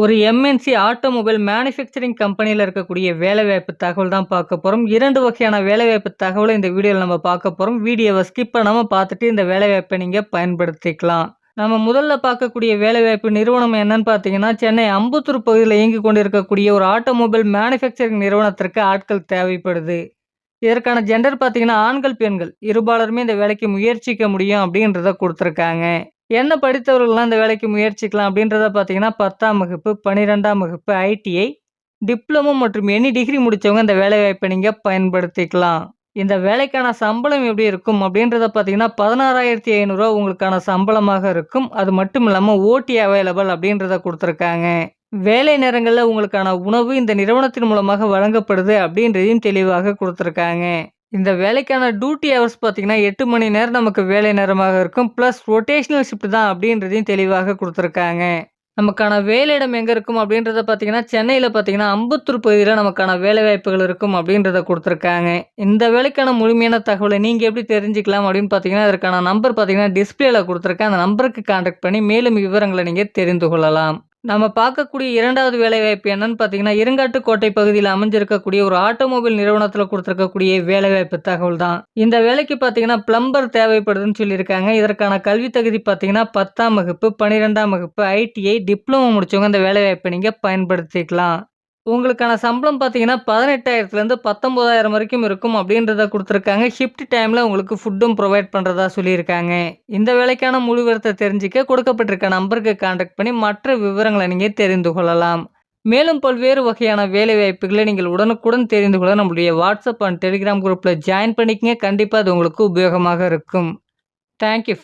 ஒரு MNC automobile manufacturing கம்பெனியில் இருக்கக்கூடிய வேலைவாய்ப்பு தகவல் தான் பார்க்க போகிறோம் இரண்டு வகையான வேலைவாய்ப்பு தகவலை இந்த வீடியோவில் நம்ம பார்க்க போகிறோம் வீடியோவை ஸ்கிப் பண்ணாமல் பார்த்துட்டு இந்த வேலைவாய்ப்பை நீங்கள் பயன்படுத்திக்கலாம். நம்ம முதல்ல பார்க்கக்கூடிய வேலைவாய்ப்பு நிறுவனம் என்னன்னு பார்த்தீங்கன்னா, சென்னை அம்புத்தூர் பகுதியில் இயங்கி கொண்டிருக்கக்கூடிய ஒரு ஆட்டோமொபைல் மேனுஃபேக்சரிங் நிறுவனத்திற்கு ஆட்கள் தேவைப்படுது. இதற்கான ஜெண்டர் பார்த்தீங்கன்னா, ஆண்கள், பெண்கள் இருபாலருமே இந்த வேலைக்கு முயற்சிக்க முடியும் அப்படின்றத கொடுத்துருக்காங்க என்ன படித்தவர்கள்லாம் இந்த வேலைக்கு முயற்சிக்கலாம் அப்படின்றத பார்த்தீங்கன்னா, 10ஆம் வகுப்பு, 12ஆம் வகுப்பு, ஐடிஐ, டிப்ளமோ மற்றும் எனி டிகிரி முடித்தவங்க இந்த வேலைவாய்ப்ப நீங்கள் பயன்படுத்திக்கலாம். இந்த வேலைக்கான சம்பளம் எப்படி இருக்கும் அப்படின்றத பார்த்தீங்கன்னா, பதினாறாயிரத்தி ஐநூறுரூவா உங்களுக்கான சம்பளமாக இருக்கும். அது மட்டும் இல்லாமல் ஓடி அவைலபிள் அப்படின்றத கொடுத்துருக்காங்க வேலை நேரங்களில் உங்களுக்கான உணவு இந்த நிறுவனத்தின் மூலமாக வழங்கப்படுது அப்படின்றதையும் தெளிவாக கொடுத்துருக்காங்க இந்த வேலைக்கான டியூட்டி ஹவர்ஸ் பார்த்தீங்கன்னா, எட்டு மணி நேரம் நமக்கு வேலை நேரமாக இருக்கும். ப்ளஸ் ரொட்டேஷனல் ஷிஃப்ட் தான் அப்படின்றதையும் தெளிவாக கொடுத்துருக்காங்க நமக்கான வேலையிடம் எங்கே இருக்கும் அப்படின்றத பார்த்தீங்கன்னா, சென்னையில் பார்த்தீங்கன்னா, அம்பத்தூர் பகுதியில் நமக்கான வேலைவாய்ப்புகள் இருக்கும் அப்படின்றத கொடுத்துருக்காங்க இந்த வேலைக்கான முழுமையான தகவலை நீங்கள் எப்படி தெரிஞ்சுக்கலாம் அப்படின்னு பார்த்தீங்கன்னா, அதற்கான நம்பர் பார்த்தீங்கன்னா, டிஸ்ப்ளேல கொடுத்துருக்கேன் அந்த நம்பருக்கு கான்டாக்ட் பண்ணி மேலும் விவரங்களை நீங்கள் தெரிந்து கொள்ளலாம். நம்ம பார்க்கக்கூடிய இரண்டாவது வேலைவாய்ப்பு என்னன்னு பார்த்தீங்கன்னா, இருங்காட்டுக்கோட்டை பகுதியில் அமைஞ்சிருக்கக்கூடிய ஒரு ஆட்டோமொபைல் நிறுவனத்தில் கொடுத்துருக்கக்கூடிய வேலைவாய்ப்பு தகவல் தான். இந்த வேலைக்கு பார்த்தீங்கன்னா, பிளம்பர் தேவைப்படுதுன்னு சொல்லியிருக்காங்க. இதற்கான கல்வி தகுதி பார்த்தீங்கன்னா, 10ஆம் வகுப்பு, 12ஆம் வகுப்பு, ஐடிஐ, டிப்ளமோ முடிச்சவங்க இந்த வேலைவாய்ப்பை நீங்கள் பயன்படுத்திக்கலாம். உங்களுக்கான சம்பளம் பார்த்தீங்கன்னா, 18,000லேருந்து 19,000 வரைக்கும் இருக்கும் அப்படின்றத கொடுத்துருக்காங்க ஷிஃப்ட் டைமில் உங்களுக்கு ஃபுட்டும் ப்ரொவைட் பண்ணுறதா சொல்லியிருக்காங்க. இந்த வேலைக்கான முழு தெரிஞ்சிக்க கொடுக்கப்பட்டிருக்க நம்பருக்கு கான்டாக்ட் பண்ணி மற்ற விவரங்களை நீங்கள் தெரிந்து கொள்ளலாம். மேலும் பல்வேறு வகையான வேலைவாய்ப்புகள நீங்கள் உடனுக்குடன் தெரிந்து கொள்ள நம்மளுடைய வாட்ஸ்அப் அண்ட் டெலிகிராம் குரூப்பில் ஜாயின் பண்ணிக்கங்க. கண்டிப்பாக அது உங்களுக்கு உபயோகமாக இருக்கும். Thank you